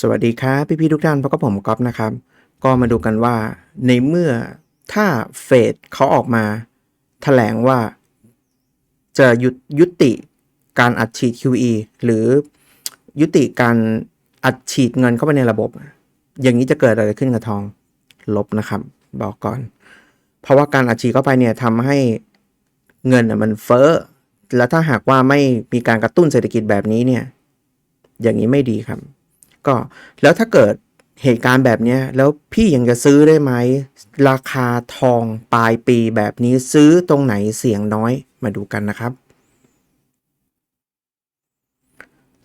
สวัสดีครับพี่พี่ๆทุกท่านพบกับผมก๊อฟนะครับ ก็มาดูกันว่าในเมื่อถ้าเฟดเขาออกมาแถลงว่าจะยุดยุติการอัดฉีด QE หรือยุติการอัดฉีดเงินเข้าไปในระบบ อย่างนี้จะเกิดอะไรขึ้นกับทองลบนะครับ บอกก่อน เพราะว่าการอัดฉีดเข้าไปเนี่ยทำให้เงินมันเฟ้อแล้วถ้าหากว่าไม่มีการกระตุ้นเศรษฐกิจแบบนี้เนี่ย อย่างนี้ไม่ดีครับ ก็แล้วถ้าเกิดเหตุการณ์แบบนี้แล้วพี่ยังจะซื้อได้ไหม ราคาทองปลายปีแบบนี้ซื้อตรงไหนเสี่ยงน้อยมาดูกันนะครับ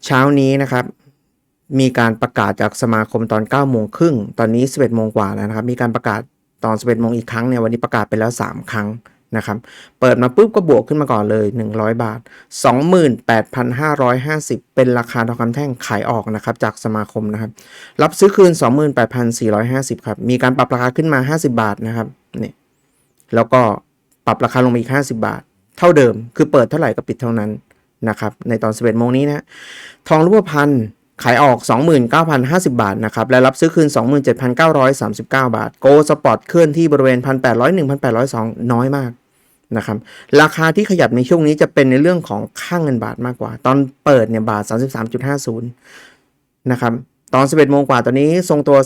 เช้านี้นะครับ มีการประกาศจากสมาคมตอน9โมงครึ่งตอนนี้ 11โมงกว่าแล้วนะครับ มีการประกาศตอน 11โมงอีกครั้งเนี่ยวันนี้ประกาศไปแล้ว 3 ครั้ง นะครับ เปิดมาปุ๊บก็บวกขึ้นมาก่อนเลย 100 บาท 28,550 เป็นราคาทองคำแท่งขายออกนะครับ จากสมาคมนะครับ รับซื้อคืน 28,450 ครับ มีการปรับราคาขึ้นมา 50 บาทนะครับนี่แล้วก็ปรับราคาลงมาอีก 50 บาท เท่าเดิม คือเปิดเท่าไหร่ก็ปิดเท่านั้นนะครับ ในตอน 11โมงนี้นะทองรูปพรรณขายออก 29,050 บาทนะครับ และรับซื้อคืน 27,939 บาท โกสปอร์ตเคลื่อนที่บริเวณ 1,801 1,802 น้อยมาก นะครับราคาที่ขยับในช่วงนี้จะเป็นในเรื่องของค่างเงินบาทมากกว่า ตอนเปิดเนี่ยบาท 33.50นะครับตอน 11โมงกว่าตอนนี้ทรงตัว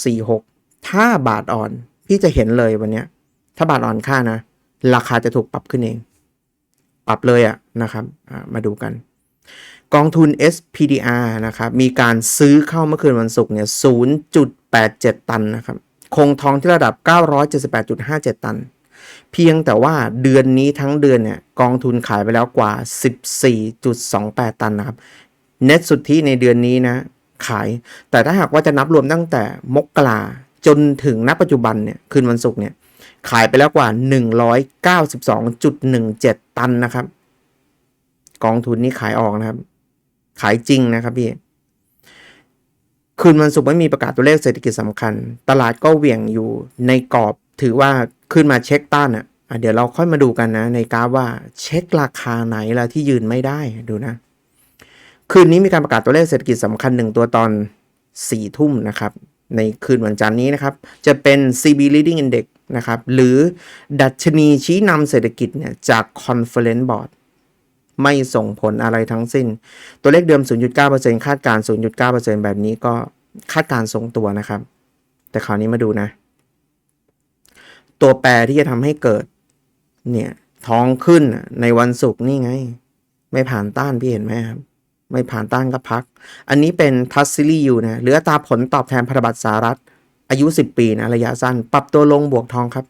33.46 ถ้าบาทอ่อนพี่จะเห็นเลยวันนี้ถ้าบาทอ่อนค่านะ ราคาจะถูกปรับขึ้นเอง ปรับเลยอะนะครับมาดูกัน กองทุน SPDR นะครับมีการซื้อเข้าเมื่อคืนวันศุกร์เนี่ย 0.87 ตันนะครับคงทองที่ระดับ 978.57 ตัน พียงแต่ว่าเดือนนี้ทั้งเดือนเนี่ยกองทุนขายไปแล้วกว่า 14.28 ตันนะครับเน็ตสุทธิในเดือนนี้นะขาย แต่ถ้าหากว่าจะนับรวมตั้งแต่มกราจนถึงณปัจจุบันเนี่ยคืนวันศุกร์เนี่ยขายไปแล้วกว่า 192.17 ตันนะครับ กองทุนนี้ขายออกนะครับ ขายจริงนะครับพี่คืนวันศุกร์ไม่มีประกาศตัวเลขเศรษฐกิจสำคัญ ตลาดก็เหวี่ยงอยู่ในกรอบ ถือว่าขึ้นมาเช็คต้านอะอะเดี๋ยวเราค่อยมาดูกันนะ ในกราฟว่าเช็คราคาไหนละที่ยืนไม่ได้ดูนะ คืนนี้มีการประกาศตัวเลขเศรษฐกิจสำคัญหนึ่งตัวตอน4ี่ทุ่มนะครับ ในคืนวันจันทร์นี้นะครับ จะเป็น CB Leading Index นะครับ หรือดัชนีชี้นำเศรษฐกิจเนี่ยจาก Conference Board ไม่ส่งผลอะไรทั้งสิ้น ตัวเลขเดิม 0.9%คาดการณ์0.9%แบบนี้ก็คาดการณ์ทรงตัวนะครับ แต่คราวนี้มาดูนะ ตัวแปรที่จะทำให้เกิด เนี่ย ท้องขึ้นในวันศุกร์นี่ไง ไม่ผ่านต้านพี่เห็นไหมครับ ไม่ผ่านต้านก็พัก อันนี้เป็นทัสซิลี่อยู่นะหรืออัตราผลตอบแทนพันธบัตรสหรัฐ อายุ 10 ปีนะระยะสั้น ปรับตัวลงบวกทองครับ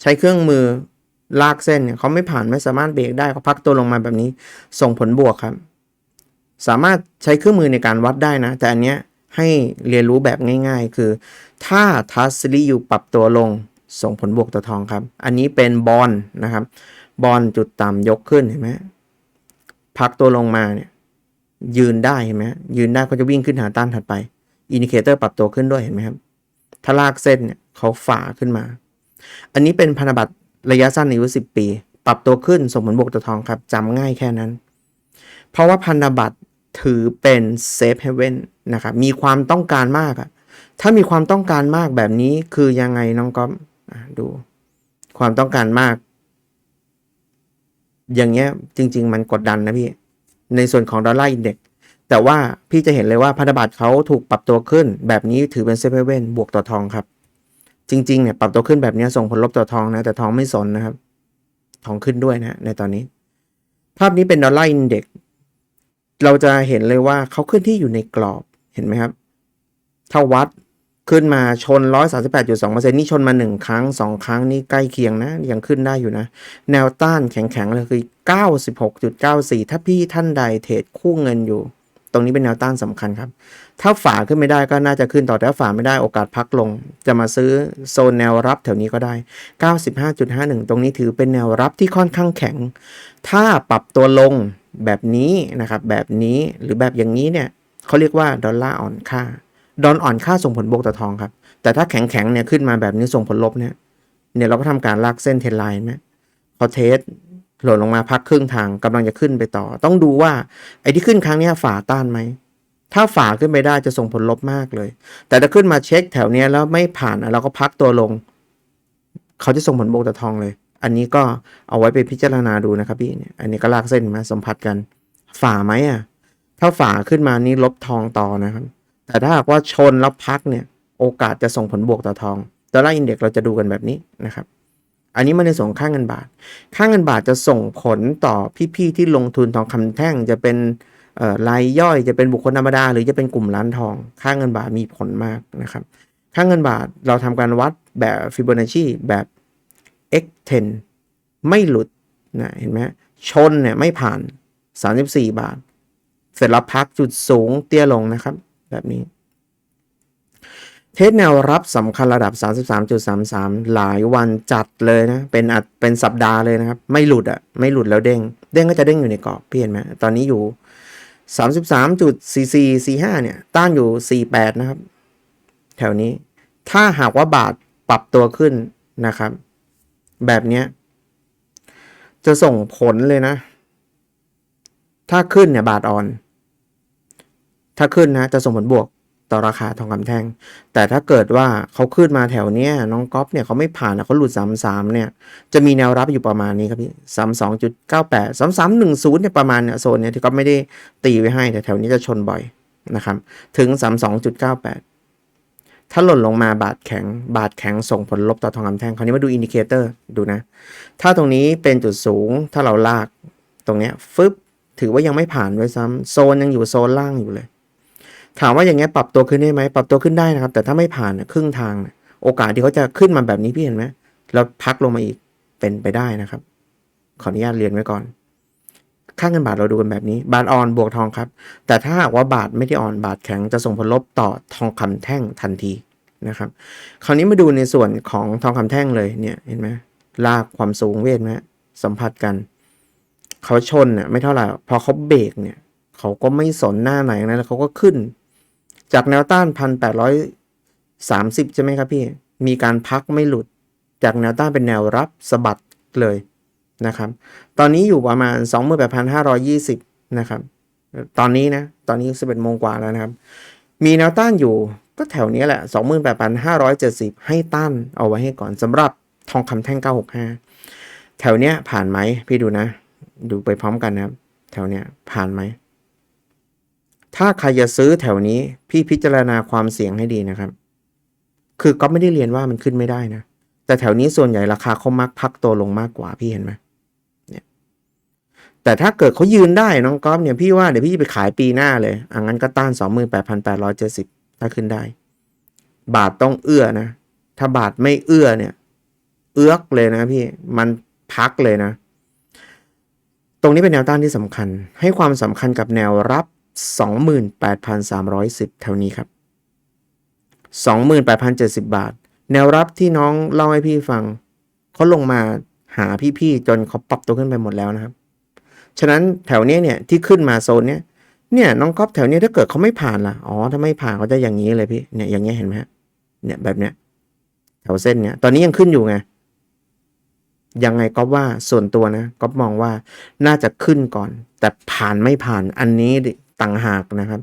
ใช้เครื่องมือลากเส้นเนี่ยเขาไม่ผ่านไม่สามารถเบรกได้เขาพักตัวลงมาแบบนี้ ส่งผลบวกครับ สามารถใช้เครื่องมือในการวัดได้นะ แต่อันเนี้ยให้เรียนรู้แบบง่าย ๆ คือ ถ้าทัสซิลี่อยู่ปรับตัวลง ส่งผลบวกต่อทองครับ อันนี้เป็นบอลนะครับ บอลจุดต่ำยกขึ้นเห็นไหมพักตัวลงมาเนี่ยยืนได้เห็นไหมยืนได้ก็จะวิ่งขึ้นหาต้านถัดไป อินดิเคเตอร์ปรับตัวขึ้นด้วยเห็นไหมครับ ถ้าลากเส้นเนี่ยเขาฝ่าขึ้นมา อันนี้เป็นพันธบัตรระยะสั้นอายุ10 ปี ปรับตัวขึ้นส่งผลบวกต่อทองครับจำง่ายแค่นั้น เพราะว่าพันธบัตรถือเป็นเซฟเฮเว่นนะครับ มีความต้องการมากอะถ้ามีความต้องการมากแบบนี้คือยังไงน้องก๊อฟ ดูความต้องการมาก อย่างเงี้ยจริง ๆ มันกดดันนะพี่ ในส่วนของดอลลาร์อินเด็กแต่ว่าพี่จะเห็นเลยว่าพันธบัตรเขาถูกปรับตัวขึ้น แบบนี้ถือเป็นเซฟเว่นบวกต่อทองครับ จริง ๆ เนี่ยปรับตัวขึ้นแบบนี้ส่งผลลบต่อทองนะแต่ทองไม่สนนะครับ ทองขึ้นด้วยนะในตอนนี้ ภาพนี้เป็นดอลลาร์อินเด็กเราจะเห็นเลยว่าเขาขึ้นที่อยู่ในกรอบเห็นไหมครับ ถ้าวัด ขึ้นมาชน 138.2%นี่ชนมา 1 ครั้ง 2 ครั้งนี่ใกล้เคียงนะ ยังขึ้นได้อยู่นะ แนวต้านแข็งๆเลยคือ 96.94 ถ้าพี่ท่านใดเทรดคู่เงินอยู่ ตรงนี้เป็นแนวต้านสำคัญครับ ถ้าฝ่าขึ้นไม่ได้ก็น่าจะขึ้นต่อแต่ถ้าฝ่าไม่ได้โอกาสพักลง จะมาซื้อโซนแนวรับแถวนี้ก็ได้ 95.51 ตรงนี้ถือเป็นแนวรับที่ค่อนข้างแข็ง ถ้าปรับตัวลงแบบนี้นะครับแบบนี้หรือแบบอย่างนี้เนี่ยเขาเรียกว่าดอลลาร์อ่อนค่า ดอลอ่อนค่าส่งผลบวกต่อทองครับ แต่ถ้าแข็งแข็งเนี่ยขึ้นมาแบบนี้ส่งผลลบเนี่ย เนี่ยเราก็ทำการลากเส้นเทรนไลน์ไหมพอเทสหล่นลงมาพักครึ่งทางกำลังจะขึ้นไปต่อ ต้องดูว่าไอ้ที่ขึ้นครั้งเนี้ยฝ่าต้านไหม ถ้าฝ่าขึ้นไปได้จะส่งผลลบมากเลย แต่ถ้าขึ้นมาเช็คแถวเนี้ยแล้วไม่ผ่านเราก็พักตัวลง เขาจะส่งผลบวกต่อทองเลย อันนี้ก็เอาไว้ไปพิจารณาดูนะครับพี่เนี่ย อันนี้ก็ลากเส้นมาสัมผัสกัน ฝ่าไหมอะ ถ้าฝ่าขึ้นมานี่ลบทองต่อนะครับ แต่ถ้าหากว่าชนแล้วพักเนี่ย โอกาสจะส่งผลบวกต่อทองดอลลาร์อินเด็กซ์เราจะดูกันแบบนี้นะครับ อันนี้มาในส่วนของค่าเงินบาท ค่าเงินบาทจะส่งผลต่อพี่ๆที่ลงทุนทองคำแท่ง จะเป็นรายย่อยจะเป็นบุคคลธรรมดา หรือจะเป็นกลุ่มร้านทอง ค่าเงินบาทมีผลมากนะครับ ค่าเงินบาทเราทำการวัดแบบฟิโบนัชชีแบบ x10 ไม่หลุดนะเห็นไหมชนเนี่ยไม่ผ่าน 34 บาท เสร็จแล้วพักจุดสูงเตี้ยลงนะครับ แบบนี้ เทสแนวรับสำคัญระดับ 33.33 หลายวันจัดเลยนะ เป็นอัดเป็นสัปดาห์เลยนะครับ ไม่หลุดอะ่ะ ไม่หลุดแล้วเด้ง เด้งก็จะเด้งอยู่ในกรอบพี่เห็นไหมตอนนี้อยู่ 33.4445 เนี่ย ต้านอยู่ 48 นะครับ แถวนี้ ถ้าหากว่าบาทปรับตัวขึ้นนะครับ แบบนี้จะส่งผลเลยนะ ถ้าขึ้นเนี่ยบาทอ่อน ถ้าขึ้นนะจะส่งผลบวกต่อราคาทองคำแท่ง แต่ถ้าเกิดว่าเขาขึ้นมาแถวเนี้ยน้องก๊อฟเนี่ยเขาไม่ผ่านนะเขาหลุด33เนี่ยจะมีแนวรับอยู่ประมาณนี้ครับพี่32.98 3310เก้าแปดสามสามหนึ่งศูนย์เนี่ยประมาณเนี่ยโซนเนี่ยที่ก๊อฟไม่ได้ตีไว้ให้แต่แถวนี้จะชนบ่อยนะครับถึง32.98ถ้าหล่นลงมาบาทแข็ง บาทแข็งส่งผลลบต่อทองคำแท่ง คราวนี้มาดูอินดิเคเตอร์ดูนะ ถ้าตรงนี้เป็นจุดสูง ถ้าเราลากตรงเนี้ยฟึบถือว่ายังไม่ผ่านด้วยซ้ำโซนยังอยู่โซนล่างอยู่เลย ถามว่าอย่างเงี้ยปรับตัวขึ้นได้ไหมปรับตัวขึ้นได้นะครับ แต่ถ้าไม่ผ่านครึ่งทาง โอกาสที่เขาจะขึ้นมาแบบนี้พี่เห็นไหมแล้วพักลงมาอีกเป็นไปได้นะครับ ขออนุญาตเรียนไว้ก่อน ค่าเงินบาทเราดูกันแบบนี้ บาทอ่อนบวกทองครับ แต่ถ้าหากว่าบาทไม่ได้อ่อนบาทแข็งจะส่งผลลบต่อทองคำแท่งทันทีนะครับ คราวนี้มาดูในส่วนของทองคำแท่งเลยเนี่ยเห็นไหมลากความสูงเวทไหมสัมผัสกันเขาชนเนี่ยไม่เท่าไหร่พอเขาเบรกเนี่ยเขาก็ไม่สนหน้าไหนนะแล้วเขาก็ขึ้น จากแนวต้านพันแปดร้อยสามสิบใช่ไหมครับพี่ มีการพักไม่หลุด จากแนวต้านเป็นแนวรับสะบัดเลยนะครับ ตอนนี้อยู่ประมาณ 28,520 นะครับ ตอนนี้นะ ตอนนี้ 11โมงกว่าแล้วนะครับ มีแนวต้านอยู่ก็แถวนี้แหละ 28,570 ให้ต้านเอาไว้ให้ก่อนสำหรับทองคำแท่ง 965 แถวเนี้ยผ่านไหมพี่ดูนะ ดูไปพร้อมกันนะครับ แถวเนี้ยผ่านไหม ถ้าใครจะซื้อแถวนี้ พี่พิจารณาความเสี่ยงให้ดีนะครับ คือก็ไม่ได้เรียนว่ามันขึ้นไม่ได้นะ แต่แถวนี้ส่วนใหญ่ราคาเขามักพักตัวลงมากกว่าพี่เห็นไหมเนี่ย แต่ถ้าเกิดเขายืนได้น้องก๊อฟเนี่ยพี่ว่าเดี๋ยวพี่จะไปขายปีหน้าเลยอะงั้นก็ต้านสองหมื่นแปดพันแปดร้อยเจ็ดสิบถ้าขึ้นได้ บาทต้องเอื้อนะ ถ้าบาทไม่เอื้อเนี่ย เอื้อกเลยนะพี่ มันพักเลยนะ ตรงนี้เป็นแนวต้านที่สำคัญ ให้ความสำคัญกับแนวรับ 28,310 แถวนี้ครับ 28,070 บาท แนวรับที่น้องเล่าให้พี่ฟัง เขาลงมาหาพี่ๆ จนเขาปรับตัวขึ้นไปหมดแล้วนะครับ ฉะนั้นแถวเนี้ยเนี่ยที่ขึ้นมาโซนเนี้ย เนี่ยน้องก๊อฟแถวเนี้ยถ้าเกิดเขาไม่ผ่านล่ะ อ๋อ ถ้าไม่ผ่านเขาจะอย่างนี้เลยพี่ เนี่ยอย่างเงี้ยเห็นไหมฮะ เนี่ยแบบเนี้ยแถวเส้นเนี้ย ตอนนี้ยังขึ้นอยู่ไง ยังไงก็ว่าส่วนตัวนะก็มองว่าน่าจะขึ้นก่อน แต่ผ่านไม่ผ่านอันนี้ ต่างหากนะครับ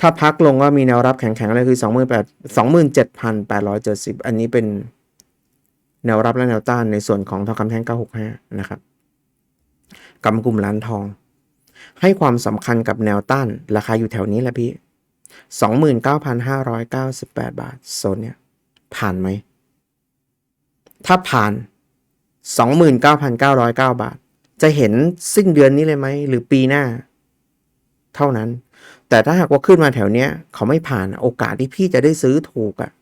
ถ้าพักลงก็มีแนวรับแข็งๆเลยคือ 28 27,870 อันนี้เป็นแนวรับและแนวต้านในส่วนของทองคำแท่ง 965 นะครับกำกลุ่มร้านทอง ให้ความสำคัญกับแนวต้าน ราคาอยู่แถวนี้แหละพี่ 29,598 บาท โซนเนี้ยผ่านไหม ถ้าผ่าน 29,909 บาท จะเห็นสิ้นเดือนนี้เลยไหม หรือปีหน้า เท่านั้น แต่ถ้าหากว่าขึ้นมาแถวเนี้ย เขาไม่ผ่านโอกาสที่พี่จะได้ซื้อถูกอะ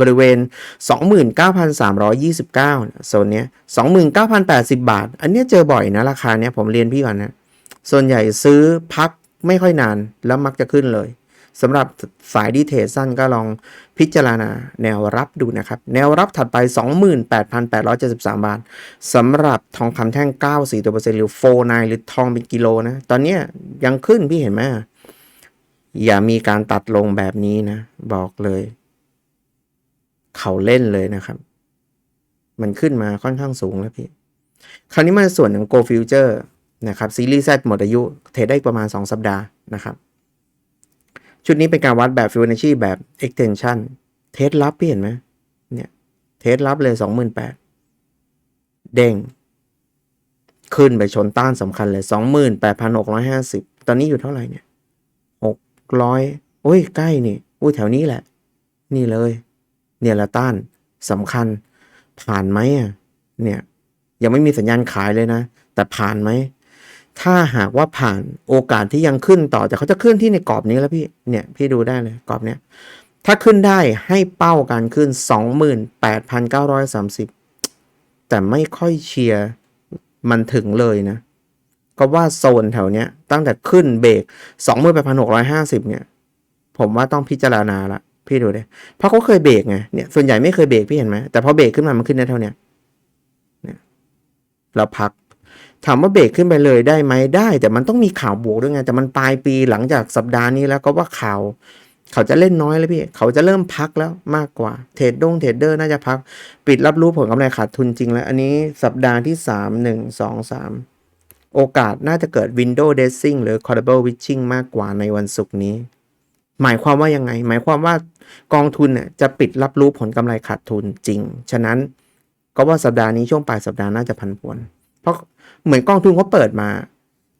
บริเวณ 29,329โซนเนี้ย29,080 บาท อันเนี้ยเจอบ่อยนะราคาเนี้ยผมเรียนพี่ก่อนนะ ส่วนใหญ่ซื้อพักไม่ค่อยนานแล้วมักจะขึ้นเลย สำหรับสายดีเทสั้นก็ลองพิจารณาแนวรับดูนะครับ แนวรับถัดไป 28,873 บาทสำหรับทองคำแท่ง 94ตัวเปอร์เซ็นต์หรือ49หรือทองเป็นกิโลนะ ตอนนี้ยยังขึ้นพี่เห็นไหมอย่ามีการตัดลงแบบนี้นะ บอกเลย เขาเล่นเลยนะครับ มันขึ้นมาค่อนข้างสูงแล้วพี่ คราวนี้มาส่วนของ Go Future นะครับ ซีรีส์ Z หมดอายุ เทรดได้ประมาณ 2 สัปดาห์นะครับ ชุดนี้เป็นการวัดแบบ Fibonacci แบบ extension เทสลับพี่เห็นไหมเนี่ยเทสลับเลย 28,000 เด้ง ขึ้นไปชนต้านสำคัญเลย 28,650 ตอนนี้อยู่เท่าไหร่เนี่ย 600 โอ้ย ใกล้นี่อุ้ยแถวนี้แหละ นี่เลย เนี่ยละต้านสำคัญ ผ่านไหมอะเนี่ยยังไม่มีสัญญาณขายเลยนะ แต่ผ่านไหม ถ้าหากว่าผ่านโอกาสที่ยังขึ้นต่อ แต่เขาจะขึ้นที่ในกรอบนี้แล้วพี่เนี่ยพี่ดูได้เลยกรอบเนี้ยถ้าขึ้นได้ให้เป้าการขึ้น 28,930 แต่ไม่ค่อยเชียร์มันถึงเลยนะ ก็ว่าโซนแถวเนี้ย ตั้งแต่ขึ้นเบรก28,650 เนี่ย ผมว่าต้องพิจารณาละพี่ดูดิเพราะเขาเคยเบรกไงเนี่ยส่วนใหญ่ไม่เคยเบรกพี่เห็นไหมแต่พอเบรกขึ้นมามันขึ้นได้เท่าเนี้ยเนี่ยแล้วพัก ถามว่าเบรกขึ้นไปเลยได้ไหมได้ แต่มันต้องมีข่าวบวกด้วยไงแต่มันปลายปีหลังจากสัปดาห์นี้แล้วก็ว่าข่าว เขาจะเล่นน้อยแล้วพี่ เขาจะเริ่มพักแล้วมากกว่า เทรดดงเทรดเดอร์น่าจะพัก ปิดรับรู้ผลกำไรขาดทุนจริงแล้ว อันนี้สัปดาห์ที่สามหนึ่งสองสามโอกาสน่าจะเกิด window dressing หรือ callable witching มากกว่าในวันศุกร์นี้ หมายความว่ายังไง หมายความว่ากองทุนเนี่ยจะปิดรับรู้ผลกำไรขาดทุนจริง ฉะนั้นก็ว่าสัปดาห์นี้ช่วงปลายสัปดาห์น่าจะพันผวน เพราะ เหมือนกองทุนเขาเปิดมา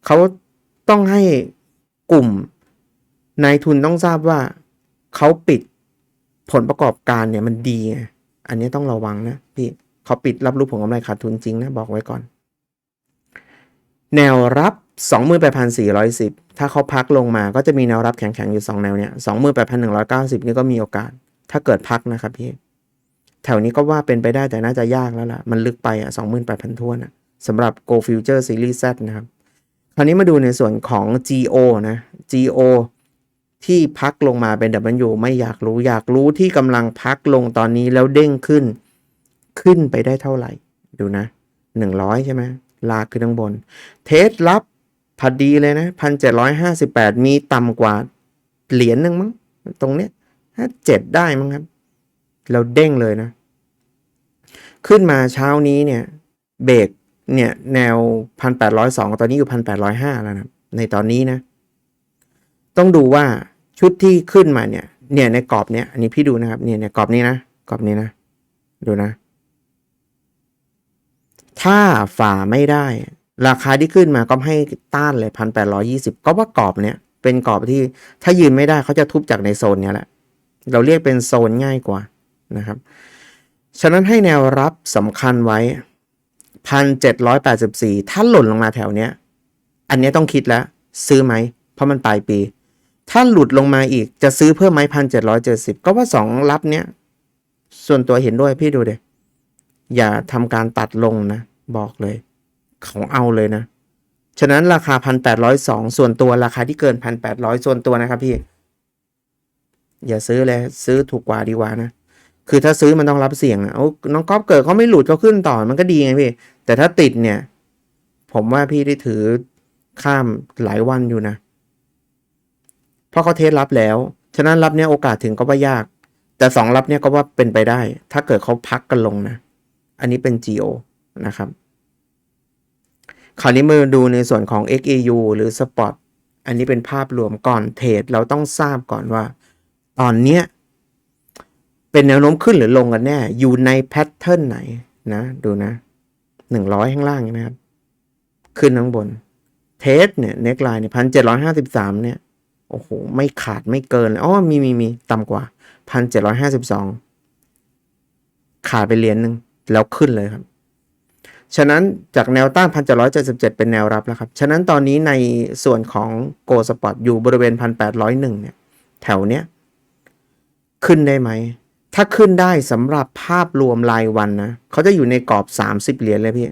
เขาต้องให้กลุ่มนายทุนต้องทราบว่าเขาปิดผลประกอบการเนี่ยมันดี อันนี้ต้องระวังนะพี่เขาปิดรับรู้ผลกำไรขาดทุนจริงนะบอกไว้ก่อน แนวรับ 28,410 ถ้าเขาพักลงมาก็จะมีแนวรับแข็งๆ อยู่ 2 แนวเนี่ย 28,190 นี่ก็มีโอกาส ถ้าเกิดพักนะครับพี่ แถวนี้ก็ว่าเป็นไปได้แต่น่าจะยากแล้วล่ะ มันลึกไปอะ 28,000 ทั่วนะ สำหรับ Go Future Series Z นะครับคราวนี้มาดูในส่วนของ GO นะ GO ที่พักลงมาเป็น W ไม่อยากรู้อยากรู้ที่กำลังพักลงตอนนี้แล้วเด้งขึ้น ขึ้นไปได้เท่าไหร่ ดูนะ 100 ใช่ไหมลากขึ้นข้างบน เทสลับพอดีเลยนะพันเจ็ดร้อยห้าสิบแปดมีต่ำกว่าเหรียญหนึ่งมั้ง ตรงเนี้ยห้าเจ็ดได้มั้งครับ เราเด้งเลยนะ ขึ้นมาเช้านี้เนี่ย เบรก เนี่ยแนวพันแปดร้อยสองตอนนี้อยู่พันแปดร้อยห้าแล้วนะในตอนนี้นะ ต้องดูว่าชุดที่ขึ้นมาเนี่ย เนี่ยในกรอบเนี่ยอันนี้พี่ดูนะครับ เนี่ยในกรอบนี้นะกรอบนี้นะ ดูนะ ถ้าฝ่าไม่ได้ ราคาที่ขึ้นมาก็ให้ต้านเลยพันแปดร้อยี่สิบก็ว่ากรอบเนี้ยเป็นกรอบที่ถ้ายืนไม่ได้เขาจะทุบจากในโซนเนี้ยแหละ เราเรียกเป็นโซนง่ายกว่านะครับ ฉะนั้นให้แนวรับสำคัญไว้ พันเจ็ดร้อยแปดสิบสี่ถ้าหล่นลงมาแถวเนี้ย อันนี้ต้องคิดแล้ว ซื้อไหม เพราะมันปลายปี ถ้าหลุดลงมาอีกจะซื้อเพิ่มไหมพันเจ็ดร้อยเจ็ดสิบก็ว่าสองรับเนี้ยส่วนตัวเห็นด้วยพี่ดูเดยอย่าทำการตัดลงนะ บอกเลย ของเอาเลยนะ ฉะนั้นราคาพันแปดร้อยสองส่วนตัวราคาที่เกินพันแปดร้อยส่วนตัวนะครับพี่ อย่าซื้อเลย ซื้อถูกกว่าดีกว่านะ คือถ้าซื้อมันต้องรับเสี่ยงนะโอ้น้องก๊อฟเกิดเขาไม่หลุดเขาขึ้นต่อมันก็ดีไงพี่ แต่ถ้าติดเนี่ย ผมว่าพี่ได้ถือข้ามหลายวันอยู่นะ เพราะเขาเทสรับแล้ว ฉะนั้นรับเนี่ยโอกาสถึงก็ว่ายาก แต่สองรับเนี่ยก็ว่าเป็นไปได้ ถ้าเกิดเขาพักกันลงนะ อันนี้เป็น GO นะครับคราวนี้มาดูในส่วนของ XAU หรือ Spot อันนี้เป็นภาพรวมก่อนเทรดเราต้องทราบก่อนว่า ตอนเนี้ย เป็นแนวโน้มขึ้นหรือลงกันแน่ อยู่ในแพทเทิร์นไหนนะ ดูนะหนึ่งร้อยข้างล่างใช่ไหมครับ ขึ้นข้างบน เทสเนี่ยเน็กไลน์เนี่ยพันเจ็ดร้อยห้าสิบสามเนี่ย โอ้โห ไม่ขาดไม่เกินเลยอ๋อมีมีมีต่ำกว่าพันเจ็ดร้อยห้าสิบสองขาดไปเหรียญหนึ่งแล้วขึ้นเลยครับ ฉะนั้นจากแนวต้านพันเจ็ดร้อยเจ็ดสิบเจ็ดเป็นแนวรับแล้วครับ ฉะนั้นตอนนี้ในส่วนของโกสปอตอยู่บริเวณพันแปดร้อยหนึ่งเนี่ย แถวเนี้ย ขึ้นได้ไหม ถ้าขึ้นได้สำหรับภาพรวมรายวันนะเขาจะอยู่ในกรอบสามสิบเหรียญเลยพี่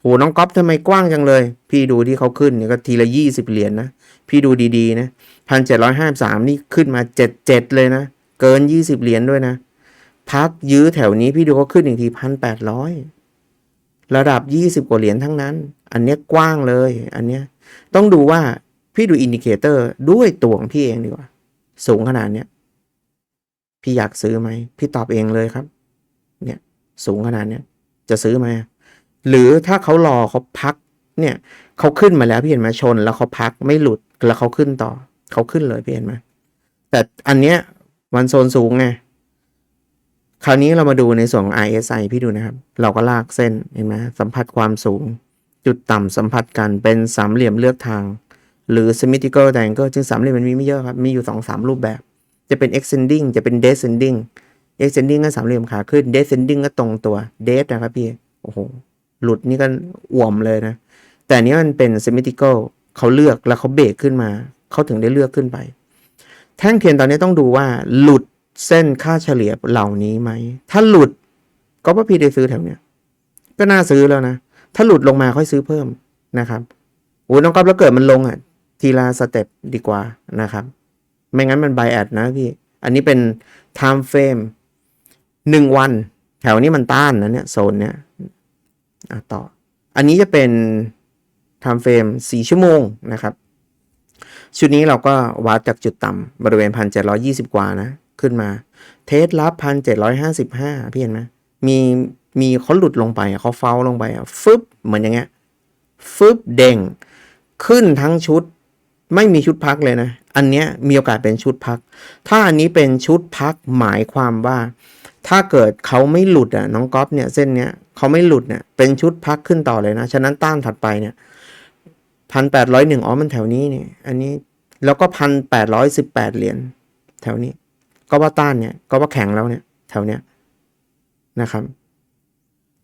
โหน้องก๊อฟทำไมกว้างจังเลย พี่ดูที่เขาขึ้นเนี่ยก็ทีละยี่สิบเหรียญนะพี่ดูดีๆนะพันเจ็ดร้อยห้าสามนี่ขึ้นมาเจ็ดเจ็ดเลยนะ เกินยี่สิบเหรียญด้วยนะ พักยื้อแถวนี้พี่ดูเขาขึ้นอีกทีพันแปดร้อยระดับยี่สิบกว่าเหรียญทั้งนั้น อันเนี้ยกว้างเลย อันเนี้ยต้องดูว่าพี่ดูอินดิเคเตอร์ด้วยตัวของพี่เองดีกว่า สูงขนาดเนี้ย พี่อยากซื้อไหม พี่ตอบเองเลยครับ เนี่ย สูงขนาดเนี้ยจะซื้อไหมหรือถ้าเขารอเขาพัก เนี่ยเขาขึ้นมาแล้วพี่เห็นไหมชน แล้วเขาพักไม่หลุดแล้วเขาขึ้นต่อเขาขึ้นเลยพี่เห็นไหมแต่อันเนี้ยมันโซนสูงไงคราวนี้เรามาดูในส่วนของ RSI พี่ดูนะครับ เราก็ลากเส้นเห็นไหมสัมผัสความสูง จุดต่ำสัมผัสกันเป็นสามเหลี่ยมเลือกทาง หรือ symmetrical triangle จึงสามเหลี่ยมมันมีไม่เยอะครับ มีอยู่สองสามรูปแบบ จะเป็น extending จะเป็น descending extending ก็สามเหลี่ยมขาขึ้น descending ก็ตรงตัว dead นะครับพี่ โอ้โห หลุดนี่ก็อ่วมเลยนะ แต่นนี้มันเป็น symmetrical เขาเลือกแล้วเขาเบรกขึ้นมา เขาถึงได้เลือกขึ้นไป แท่งเทียนตอนนี้ต้องดูว่าหลุดเส้นค่าเฉลี่ยเหล่านี้ไหม ถ้าหลุดก็ว่าพี่ได้ซื้อแถวเนี้ย ก็น่าซื้อแล้วนะ ถ้าหลุดลงมาค่อยซื้อเพิ่มนะครับโอ้น้องก๊อฟแล้วเกิดมันลงอะ ทีละสเต็ปดีกว่านะครับ ไม่งั้นมันไบแอดนะพี่ อันนี้เป็น time frame หนึ่งวัน แถวนี้มันต้านนะเนี่ยโซนเนี้ยอะต่อ อันนี้จะเป็น time frame สี่ชั่วโมงนะครับ ชุดนี้เราก็วัดจากจุดต่ำบริเวณพันเจ็ดร้อยี่สิบกว่านะ ขึ้นมา เทสรับพันเจ็ดร้อยห้าสิบห้าพี่เห็นไหมมีมีเขาหลุดลงไปเขาเฟ้าลงไปฟึบเหมือนอย่างเงี้ยฟึบเด้งขึ้นทั้งชุด ไม่มีชุดพักเลยนะ อันเนี้ยมีโอกาสเป็นชุดพัก ถ้าอันนี้เป็นชุดพักหมายความว่า ถ้าเกิดเขาไม่หลุดอะน้องก๊อฟเนี่ยเส้นเนี้ยเขาไม่หลุดเนี่ยเป็นชุดพักขึ้นต่อเลยนะฉะนั้นต้านถัดไปเนี่ยพันแปดร้อยหนึ่งอ๋อมันแถวนี้เนี่ยอันนี้แล้วก็พันแปดร้อยสิบแปดเหรียญแถวนี้ ก็ว่าต้านเนี่ยก็ว่าแข็งแล้วเนี่ย แถวเนี้ยนะครับ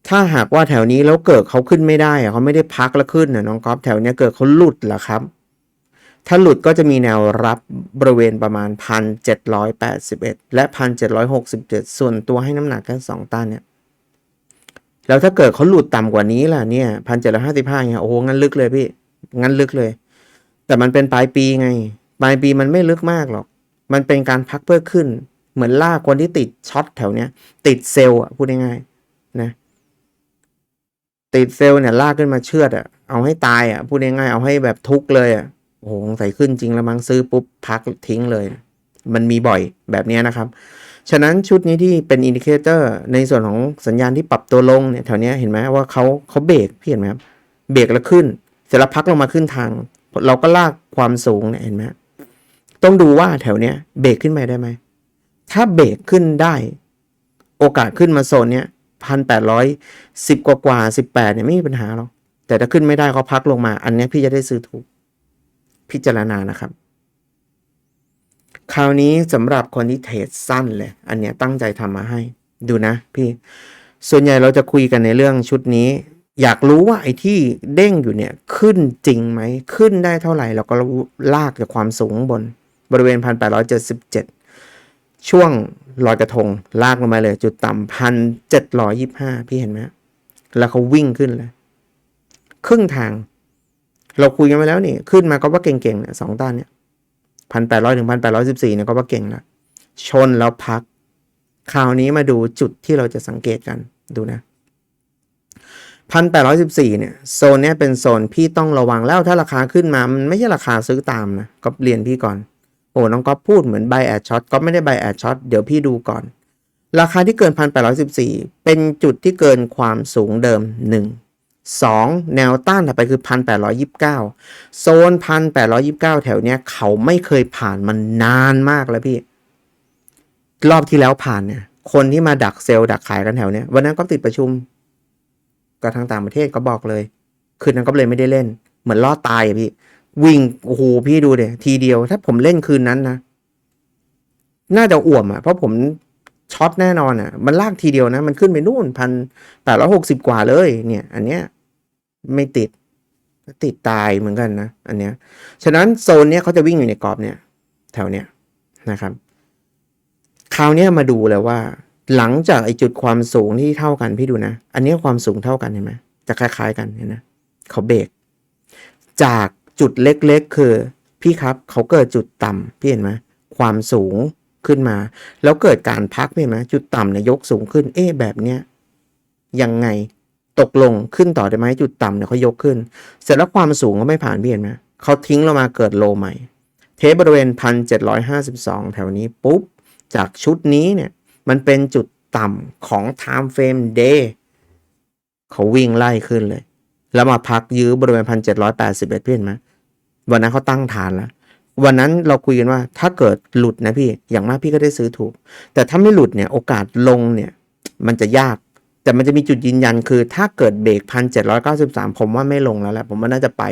ถ้าหากว่าแถวนี้แล้วเกิดเขาขึ้นไม่ได้อะเขาไม่ได้พักแล้วขึ้นน่ะน้องก๊อฟแถวเนี้ยเกิดเขาหลุดเหรอครับ ถ้าหลุดก็จะมีแนวรับบริเวณประมาณ 1,781 และ 1,767 ส่วนตัวให้น้ำหนักแค่สองต้านเนี่ย แล้วถ้าเกิดเขาหลุดต่ำกว่านี้ล่ะเนี่ย 1,755เนี่ยโอ้โห งั้นลึกเลยพี่ งั้นลึกเลย แต่มันเป็นปลายปีไง ปลายปีมันไม่ลึกมากหรอก มันเป็นการพักเพื่อขึ้น เหมือนล่าคนที่ติดช็อตแถวเนี้ย ติดเซลล์อะพูดง่ายๆนะ ติดเซลล์เนี่ยลากขึ้นมาเชือดอะ เอาให้ตายอะ พูดง่ายๆ เอาให้แบบทุกข์เลยอะ โอ้โหใส่ขึ้นจริงแล้วมั้งซื้อปุ๊บพักทิ้งเลย มันมีบ่อยแบบนี้นะครับ ฉะนั้นชุดนี้ที่เป็นอินดิเคเตอร์ในส่วนของสัญญาณที่ปรับตัวลงเนี่ยแถวนี้เห็นไหมว่าเขาเขาเบรกพี่เห็นไหมครับเบรกแล้วขึ้นเสร็จแล้วพักลงมาขึ้นทาง เราก็ลากความสูงเนี่ยเห็นไหมต้องดูว่าแถวเนี้ยเบรกขึ้นไปได้ไหม ถ้าเบรกขึ้นได้ โอกาสขึ้นมาโซนเนี้ยพันแปดร้อยสิบกว่ากว่าสิบแปดเนี่ยไม่มีปัญหาหรอกแต่ถ้าขึ้นไม่ได้เขาพักลงมา อันนี้พี่จะได้ซื้อถูก พิจารณานะครับ คราวนี้สำหรับคนที่เทรดสั้นเลย อันเนี้ยตั้งใจทำมาให้ ดูนะพี่ ส่วนใหญ่เราจะคุยกันในเรื่องชุดนี้ อยากรู้ว่าไอ้ที่เด้งอยู่เนี่ยขึ้นจริงไหม ขึ้นได้เท่าไหร่เราก็ลากจากความสูงบน บริเวณพันแปดร้อยเจ็ดสิบเจ็ดช่วงลอยกระทง ลากลงมาเลย จุดต่ำพันเจ็ดร้อยยี่ห้าพี่เห็นไหมแล้วเขาวิ่งขึ้นเลย ครึ่งทาง เราคุยกันไปแล้วนี่ ขึ้นมาก็ว่าเก่งๆเนี่ยสองต้านเนี่ยพันแปดร้อยถึงพันแปดร้อยสิบสี่เนี่ยก็ว่าเก่งแล้วชนแล้วพัก คราวนี้มาดูจุดที่เราจะสังเกตกันดูนะพันแปดร้อยสิบสี่เนี่ยโซนเนี้ยเป็นโซนพี่ต้องระวังแล้วถ้าราคาขึ้นมา มันไม่ใช่ราคาซื้อตามนะก็เรียนพี่ก่อน โอ้น้องก๊อฟพูดเหมือน buy at short ก็ไม่ได้ buy at short เดี๋ยวพี่ดูก่อน ราคาที่เกินพันแปดร้อยสิบสี่เป็นจุดที่เกินความสูงเดิมหนึ่ง สองแนวต้านถัดไปคือพันแปดร้อยิบเก้าโซนพันแปดร้อยิบเก้าแถวเนี้ยเขาไม่เคยผ่านมันนานมากแล้วพี่ รอบที่แล้วผ่านเนี่ย คนที่มาดักเซลล์ดักขายกันแถวเนี้ยวันนั้นก็ติดประชุมกับทางต่างประเทศก็บอกเลย คืนนั้นก็เลยไม่ได้เล่น เหมือนล่อตายอะพี่ วิ่งโอ้โหพี่ดูเดียทีเดียว ถ้าผมเล่นคืนนั้นนะ น่าจะอ่วมอะเพราะผม ช็อตแน่นอนอะมันลากทีเดียวนะ มันขึ้นไปนู่นพันแปดร้อยหกสิบกว่าเลย เนี่ย อันเนี้ยไม่ติดติดตายเหมือนกันนะ อันเนี้ย ฉะนั้นโซนเนี้ยเขาจะวิ่งอยู่ในกรอบเนี่ยแถวเนี้ยนะครับ คราวเนี้ยมาดูเลยว่า หลังจากไอจุดความสูงที่เท่ากันพี่ดูนะ อันเนี้ยความสูงเท่ากันเห็นไหมจะคล้าย ๆ กันเห็นนะเขาเบรกจากจุดเล็กๆ คือ พี่ครับเขาเกิดจุดต่ำพี่เห็นไหมความสูง ขึ้นมา แล้วเกิดการพักเห็นไหมจุดต่ำเนี่ยยกสูงขึ้น เอ๊ะแบบเนี้ยยังไงตกลงขึ้นต่อได้ไหมจุดต่ำเนี่ยเขายกขึ้น เสร็จแล้วความสูงก็ไม่ผ่านพี่เห็นไหมเขาทิ้งเรามาเกิดโลใหม่ เทสบริเวณพันเจ็ดร้อยห้าสิบสองแถวนี้ปุ๊บ จากชุดนี้เนี่ยมันเป็นจุดต่ำของ time frame day เขาวิ่งไล่ขึ้นเลย แล้วมาพักยื้อบริเวณพันเจ็ดร้อยแปดสิบเอ็ดพี่เห็นไหมวันนั้นเขาตั้งฐานแล้ว วันนั้นเราคุยกันว่า ถ้าเกิดหลุดนะพี่อย่างมากพี่ก็ได้ซื้อถูก แต่ถ้าไม่หลุดเนี่ยโอกาสลงเนี่ย มันจะยาก แต่มันจะมีจุดยืนยันคือ ถ้าเกิดเบรกพันเจ็ดร้อยเก้าสิบสามผมว่าไม่ลงแล้วแหละผมว่าน่าจะไป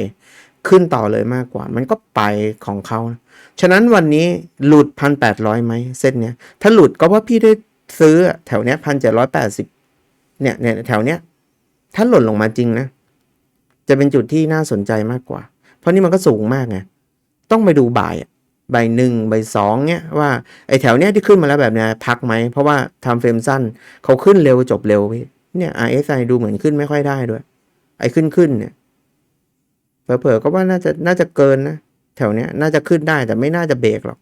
ขึ้นต่อเลยมากกว่า มันก็ไปของเขา ฉะนั้นวันนี้หลุดพันแปดร้อยไหมเส้นเนี้ย ถ้าหลุดก็ว่าพี่ได้ซื้อแถวเนี้ยพันเจ็ดร้อยแปดสิบเนี่ยเนี่ยแถวเนี้ย ถ้าหล่นลงมาจริงนะ จะเป็นจุดที่น่าสนใจมากกว่า เพราะนี่มันก็สูงมากไง ต้องไปดูบ่ายอะบ่ายหนึ่งบ่ายสองเนี้ยว่าไอแถวเนี้ยที่ขึ้นมาแล้วแบบเนี้ยพักไหม เพราะว่าทำเฟรมสั้นเขาขึ้นเร็วจบเร็วพี่เนี่ย RSI ดูเหมือนขึ้นไม่ค่อยได้ด้วย ไอขึ้นขึ้นเนี่ยเผลอๆก็ว่าน่าจะน่าจะเกินนะแถวเนี้ยน่าจะขึ้นได้แต่ไม่น่าจะเบรกหรอก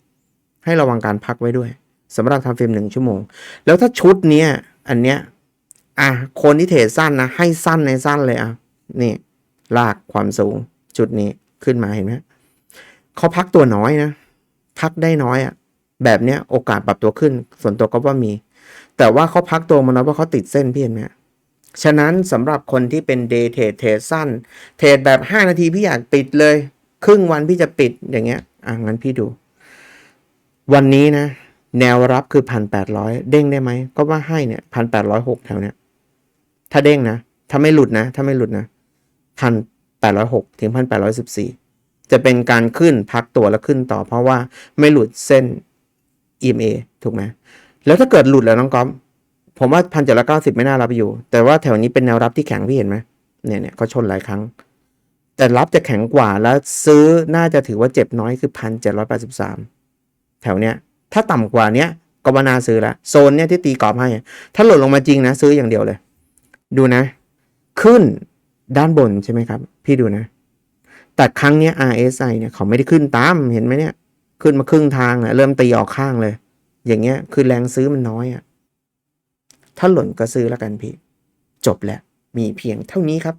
ให้ระวังการพักไว้ด้วยสำหรับทำเฟรมหนึ่งชั่วโมง แล้วถ้าชุดเนี้ยอันเนี้ยอะคนที่เทรดสั้นนะให้สั้นในสั้นเลยอะนี่ลากความสูงจุดนี้ขึ้นมาเห็นไหม เขาพักตัวน้อยนะ พักได้น้อยอะ่ะ แบบเนี้ยโอกาสปรับตัวขึ้น ส่วนตัวก็ว่ามี แต่ว่าเขาพักตัวมาน้อยเพราะเขาติดเส้นพี่เห็นไหมฉะนั้นสำหรับคนที่เป็นเดย์เทรดเทรดสั้น เทรดแบบ 5 นาทีพี่อยากปิดเลย ครึ่งวันพี่จะปิดอย่างเงี้ย อะงั้นพี่ดู วันนี้นะ แนวรับคือพันแปดร้อยเด้งได้ไหม ก็ว่าให้เนี่ยพันแปดร้อยหกแถวเนี้ยถ้าเด้งนะ ถ้าไม่หลุดนะ ถ้าไม่หลุดนะพันแปดร้อยหกถึงพันแปดร้อยสิบสี่ จะเป็นการขึ้นพักตัวแล้วขึ้นต่อ เพราะว่าไม่หลุดเส้น EMA ถูกไหมแล้วถ้าเกิดหลุดแล้วน้องก๊อฟผมว่าพันเจ็ดร้อยเก้าสิบไม่น่ารับอยู่ แต่ว่าแถวนี้เป็นแนวรับที่แข็งพี่เห็นไหมเนี่ยเนี่ยเขาชนหลายครั้ง แต่รับจะแข็งกว่าแล้วซื้อน่าจะถือว่าเจ็บน้อยคือพันเจ็ดร้อยแปดสิบสามแถวเนี้ย ถ้าต่ำกว่าเนี้ยก็ว่านาซื้อละโซนเนี้ยที่ตีกรอบให้ ถ้าหล่นลงมาจริงนะ ซื้ออย่างเดียวเลย ดูนะ ขึ้นด้านบนใช่ไหมครับ พี่ดูนะ แต่ครั้งนี้ RSI เนี่ยเขาไม่ได้ขึ้นตามเห็นไหมเนี่ย ขึ้นมาครึ่งทางอะเริ่มตีออกข้างเลย อย่างเงี้ยคือแรงซื้อมันน้อยอะถ้าหล่นก็ซื้อแล้วกันพี่ จบแล้ว มีเพียงเท่านี้ครับ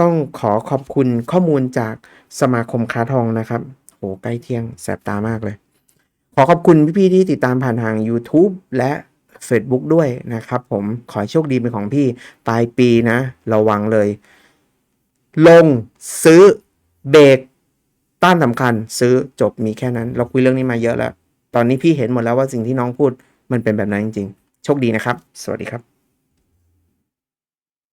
ต้องขอขอบคุณข้อมูลจากสมาคมค้าทองนะครับโอ้ใกล้เที่ยงแสบตามากเลย ขอขอบคุณพี่ๆที่ติดตามผ่านทาง YouTube และ Facebook ด้วยนะครับผมขอโชคดีเป็นของพี่ปลายปีนะ ระวังเลย ลงซื้อ เบรกต้านสำคัญ ซื้อจบมีแค่นั้น เราคุยเรื่องนี้มาเยอะแล้ว ตอนนี้พี่เห็นหมดแล้วว่าสิ่งที่น้องพูดมันเป็นแบบนั้นจริงๆ โชคดีนะครับ สวัสดีครับ